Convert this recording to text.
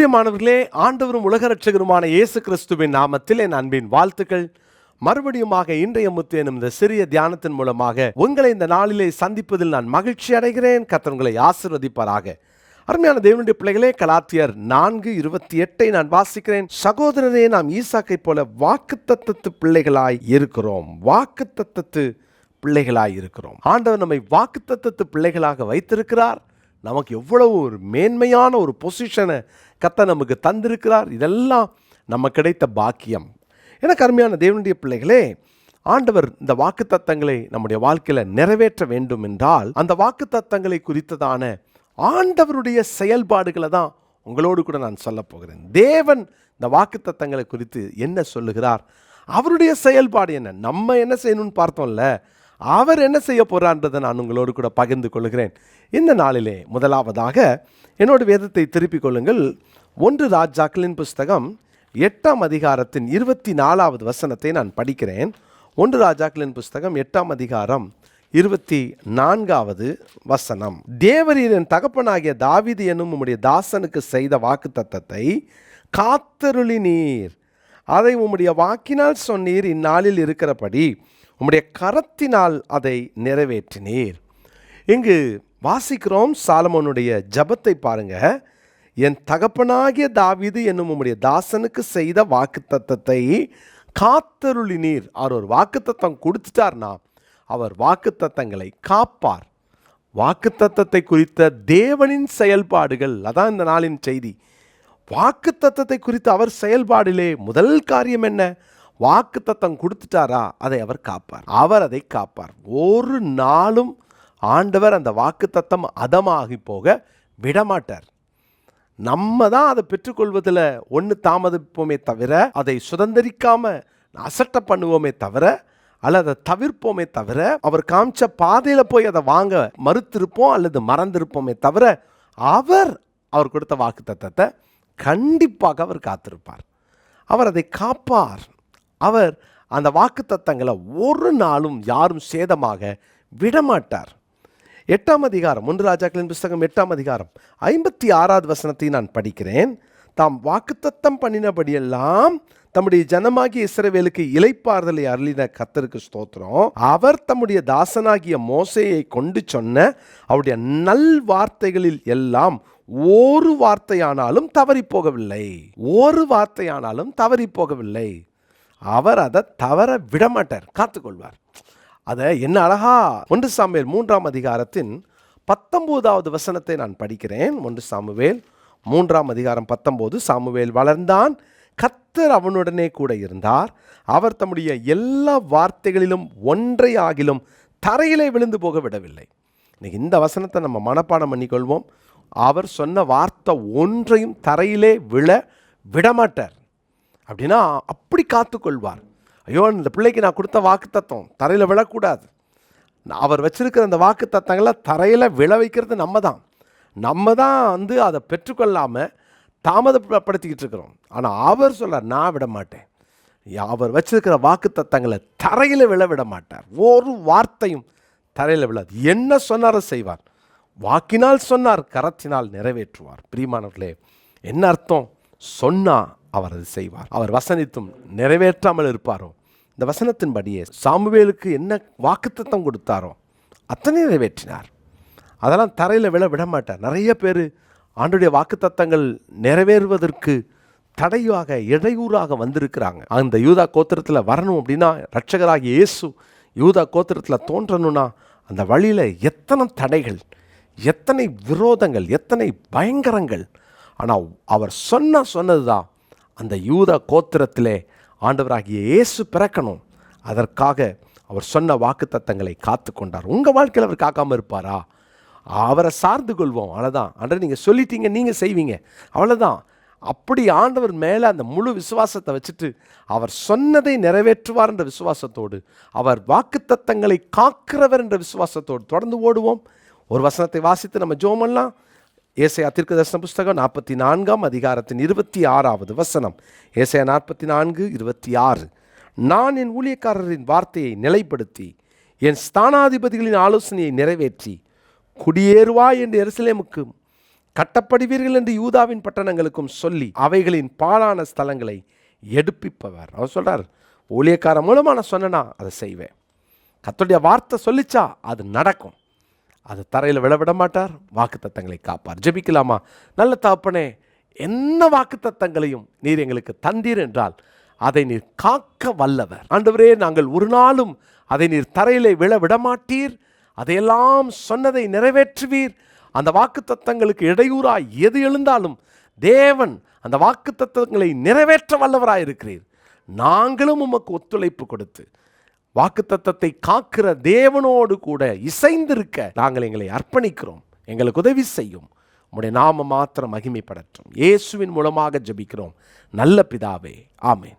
பிரியமானவர்களே ஆண்டவரும் உலக ரட்சகருமான இயேசு கிறிஸ்துவின் நாமத்தில் என் அன்பின் வாழ்த்துக்கள். மறுபடியுமாக இன்றைய முத்து எனும் இந்த சிறிய தியானத்தின் மூலமாக உங்களை இந்த நாளிலே சந்திப்பதில் நான் மகிழ்ச்சி அடைகிறேன். கத்தவங்களை ஆசிர்வதிப்பாராக. அருமையான தேவனுடைய பிள்ளைகளே கலாத்தியர் நான்கு இருபத்தி எட்டை நான் வாசிக்கிறேன். சகோதரரே நாம் ஈசாக்கை போல வாக்கு தத்தத்து பிள்ளைகளாய் இருக்கிறோம். வாக்குத்தத்தத்து பிள்ளைகளாய் இருக்கிறோம். ஆண்டவர் நம்மை வாக்கு தத்தத்து பிள்ளைகளாக வைத்திருக்கிறார். நமக்கு எவ்வளவு ஒரு மேன்மையான ஒரு பொசிஷனை கத்த நமக்கு தந்திருக்கிறார். இதெல்லாம் நம்ம கிடைத்த பாக்கியம். ஏன்னா கருமையான தேவனுடைய பிள்ளைகளே ஆண்டவர் இந்த வாக்குத்தத்தங்களை நம்முடைய வாழ்க்கையில் நிறைவேற்ற வேண்டும் என்றால் அந்த வாக்குத்தத்தங்களை குறித்ததான ஆண்டவருடைய செயல்பாடுகளை தான் உங்களோடு கூட நான் சொல்ல போகிறேன். தேவன் இந்த வாக்குத்தத்தங்களை குறித்து என்ன சொல்லுகிறார்? அவருடைய செயல்பாடு என்ன? நம்ம என்ன செய்யணும்னு பார்த்தோம்ல அவர் என்ன செய்ய போகிறான்றதை நான் உங்களோடு கூட பகிர்ந்து கொள்கிறேன். இந்த நாளிலே முதலாவதாக என்னோட வேதத்தை திருப்பிக் கொள்ளுங்கள். ஒன்று ராஜாக்களின் புஸ்தகம் எட்டாம் அதிகாரத்தின் இருபத்தி நாலாவது வசனத்தை நான் படிக்கிறேன். ஒன்று ராஜாக்களின் புஸ்தகம் எட்டாம் அதிகாரம் இருபத்தி நான்காவது வசனம். தேவரீர் என் தகப்பனாகிய தாவீது என்னும் உம்முடைய தாசனுக்கு செய்த வாக்குத்தத்தத்தை காத்தருளி நீர் அதை உம்முடைய வாக்கினால் சொன்னீர். இந்நாளில் இருக்கிறபடி உம்முடைய கரத்தினால் அதை நிறைவேற்றினீர். இங்கு வாசிக்கிறோம் சாலமோனுடைய ஜபத்தை பாருங்க. என் தகப்பனாகிய தாவிது என்னும் உம்முடைய தாசனுக்கு செய்த வாக்குத்தத்தத்தை காத்தருளினீர். அவர் ஒரு வாக்குத்தத்தம் கொடுத்துட்டார்னா அவர் வாக்குத்தத்தங்களை காப்பார். வாக்குத்தத்தத்தை குறித்த தேவனின் செயல்பாடுகள். அதான் இந்த நாளின் செய்தி. வாக்குத்தத்தத்தை குறித்த அவர் செயல்பாடிலே முதல் காரியம் என்ன? வாக்குத்தத்தம் கொடுத்துட்டாரா? அதை அவர் காப்பார். அவர் அதை காப்பார். ஒரு நாளும் ஆண்டவர் அந்த வாக்குத்தத்தம் அதமாகி போக விடமாட்டார். நம்ம தான் அதை பெற்றுக்கொள்வதில் ஒன்று தாமதிப்போமே தவிர அதை சுதந்திரிக்காம அசட்ட பண்ணுவோமே தவிர அல்லது அதை தவிர்ப்போமே தவிர அவர் காமிச்ச பாதையில் போய் அதை வாங்க மறுத்திருப்போம் அல்லது மறந்திருப்போமே தவிர அவர் அவர் கொடுத்த வாக்குத்தத்தத்தை கண்டிப்பாக அவர் காத்திருப்பார். அவர் அதை காப்பார். அவர் அந்த வாக்குத்தத்தங்களை ஒரு நாளும் யாரும் சேதமாக விடமாட்டார். எட்டாம் அதிகாரம் ஒன்று ராஜாக்களின் புஸ்தகம் எட்டாம் அதிகாரம் ஐம்பத்தி ஆறாவது வசனத்தை நான் படிக்கிறேன். தாம் வாக்குத்தத்தம் பண்ணினபடியெல்லாம் தம்முடைய ஜனமாகிய இஸ்ரவேலுக்கு இலைப்பாறுதலை அருளின கத்தருக்கு ஸ்தோத்திரம். அவர் தம்முடைய தாசனாகிய மோசையை கொண்டு சொன்ன அவருடைய நல் வார்த்தைகளில் எல்லாம் ஒரு வார்த்தையானாலும் தவறி போகவில்லை. ஒரு வார்த்தையானாலும் தவறி போகவில்லை. அவர் அதை தவற விடமாட்டார் காத்துக்கொள்வார். அதை என்ன அழகா ஒன்று சாமுவேல் மூன்றாம் அதிகாரத்தின் பத்தொம்போதாவது வசனத்தை நான் படிக்கிறேன். ஒன்று சாமுவேல் மூன்றாம் அதிகாரம் பத்தொம்போது சாமுவேல் வளர்ந்தான் கத்தர் அவனுடனே கூட இருந்தார். அவர் தம்முடைய எல்லா வார்த்தைகளிலும் ஒன்றை ஆகிலும் தரையிலே விழுந்து போக விடவில்லை. இன்னைக்கு இந்த வசனத்தை நம்ம மனப்பாடம் பண்ணிக்கொள்வோம். அவர் சொன்ன வார்த்தை ஒன்றையும் தரையிலே விழ விடமாட்டார். அப்படின்னா அப்படி காத்துக்கொள்வார். ஐயோ இந்த பிள்ளைக்கு நான் கொடுத்த வாக்கு தத்துவம் தரையில் விழக்கூடாது. நான் அவர் வச்சிருக்கிற அந்த வாக்கு தத்தங்களை தரையில் விழ வைக்கிறது நம்ம தான் நம்ம தான் வந்து அதை பெற்றுக்கொள்ளாமல் தாமதப்படுத்திக்கிட்டு இருக்கிறோம். ஆனால் அவர் சொல்ல நான் விட மாட்டேன். அவர் வச்சிருக்கிற வாக்கு தத்தங்களை தரையில் விழ விட மாட்டார். ஒரு வார்த்தையும் தரையில் விழாது. என்ன சொன்னாரோ செய்வார். வாக்கினால் சொன்னார் கரத்தினால் நிறைவேற்றுவார். பிரியமானவர்களே என்ன அர்த்தம்? சொன்னா அவர் அது செய்வார். அவர் வசனித்தும் நிறைவேற்றாமல் இருப்பாரோ? இந்த வசனத்தின்படியே சாமுவேலுக்கு என்ன வாக்குத்தத்தம் கொடுத்தாரோ அத்தனை நிறைவேற்றினார். அதெல்லாம் தரையில் விழ விட மாட்டார் நிறைய பேர் ஆண்டுடைய வாக்குத்தத்தங்கள் நிறைவேறுவதற்கு தடையாக இடையூறாக வந்திருக்கிறாங்க. அந்த யூதா கோத்திரத்தில் வரணும் அப்படின்னா ரட்சகராகிய இயேசு யூதா கோத்திரத்தில் தோன்றணும்னா அந்த வழியில் எத்தனை தடைகள் எத்தனை விரோதங்கள் எத்தனை பயங்கரங்கள் ஆனால் அவர் சொன்ன சொன்னது தான் அந்த யூத கோத்திரத்திலே ஆண்டவராகிய இயேசு பிறக்கணும். அதற்காக அவர் சொன்ன வாக்குத்தத்தங்களை காத்து கொண்டார். உங்கள் வாழ்க்கையில் அவர் காக்காமல் இருப்பாரா? அவரை சார்ந்து கொள்வோம். அவ்வளோதான் ஆண்டவர் நீங்கள் சொல்லிட்டீங்க நீங்கள் செய்வீங்க. அவ்வளோதான் அப்படி ஆண்டவர் மேலே அந்த முழு விசுவாசத்தை வச்சுட்டு அவர் சொன்னதை நிறைவேற்றுவார் என்ற விசுவாசத்தோடு அவர் வாக்குத்தத்தங்களை காக்கிறவர் என்ற விசுவாசத்தோடு தொடர்ந்து ஓடுவோம். ஒரு வசனத்தை வாசித்து நம்ம ஜோமெல்லாம் ஏசையா தீர்க்க தரிசன புஸ்தகம் நாற்பத்தி நான்காம் அதிகாரத்தின் இருபத்தி ஆறாவது வசனம். ஏசையா நாற்பத்தி நான்கு இருபத்தி ஆறு நான் என் ஊழியக்காரரின் வார்த்தையை நிலைப்படுத்தி என் ஸ்தானாதிபதிகளின் ஆலோசனையை நிறைவேற்றி குடியேறுவாய் என்று எருசலேமுக்கு கட்டப்படுவீர்கள் என்று யூதாவின் பட்டணங்களுக்கும் சொல்லி அவைகளின் பாழான ஸ்தலங்களை எடுப்பிப்பவர். அவர் சொல்கிறார் ஊழியக்காரன் மூலமாக நான் சொன்னேன்னா அதை செய்வேன். கத்தோடைய வார்த்தை சொல்லிச்சா அது நடக்கும். அது தரையில் விழவிட மாட்டார். வாக்குத்தத்தங்களை காப்பார். ஜெபிக்கலாமா? நல்ல தாப்பனே என்ன வாக்குத்தத்தங்களையும் நீர் எங்களுக்கு தந்தீர் என்றால் அதை நீர் காக்க வல்லவர். ஆண்டவரே நாங்கள் ஒரு நாளும் அதை நீர் தரையிலே விழ விடமாட்டீர் அதையெல்லாம் சொன்னதை நிறைவேற்றுவீர். அந்த வாக்குத்தத்தங்களுக்கு இடையூறாய் எது எழுந்தாலும் தேவன் அந்த வாக்குத்தத்தங்களை நிறைவேற்ற வல்லவராயிருக்கிறீர். நாங்களும் உமக்கு ஒத்துழைப்பு கொடுத்து வாக்குத்தத்தத்தை காக்கிற தேவனோடு கூட இசைந்திருக்க நாங்கள் எங்களை அர்ப்பணிக்கிறோம் எங்களுக்கு உதவி செய்யும். உடைய நாம மாத்திரம் மகிமைப்படட்டும். இயேசுவின் மூலமாக ஜெபிக்கிறோம். நல்ல பிதாவே ஆமேன்.